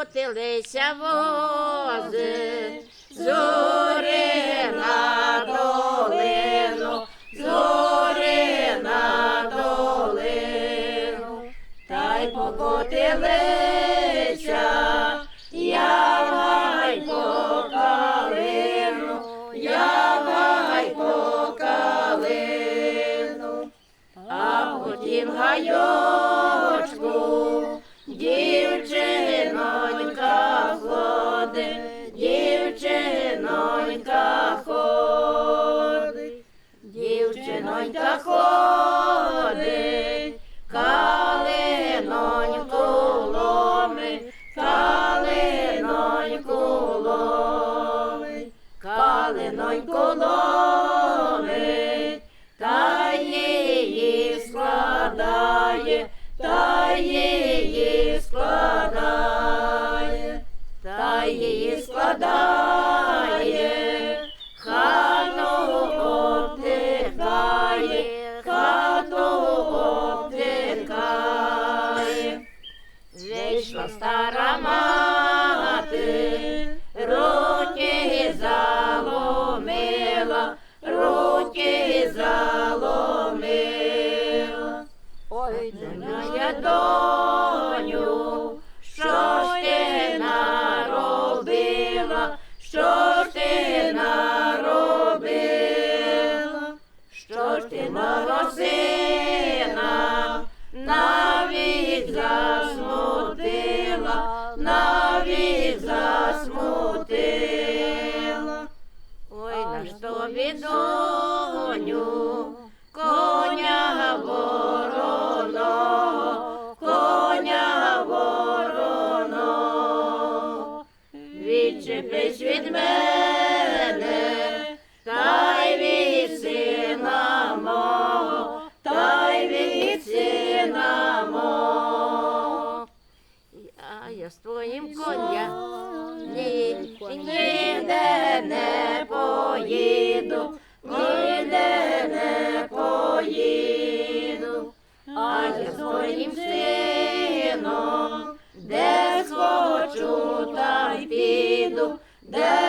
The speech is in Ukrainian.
покотилися вози, зорі на долину, зорі на долину, та й покотилися, явай по калину, явай по калину. А потім гайочку калиноньку ломить, та її складає, та її складає, та її складає, хату обтикає, хату обтикає. Вийшла стара мати, Моя доню, що ж ти наробила, що ж ти наробила, що ж ти мого навіть засмутила, навіть засмутила. Ой, на ж тобі, Відчепись від мене, та й від сина мого, та й від сина мого. Я, я з твоїм коня ні, ніде не поїду, Yeah.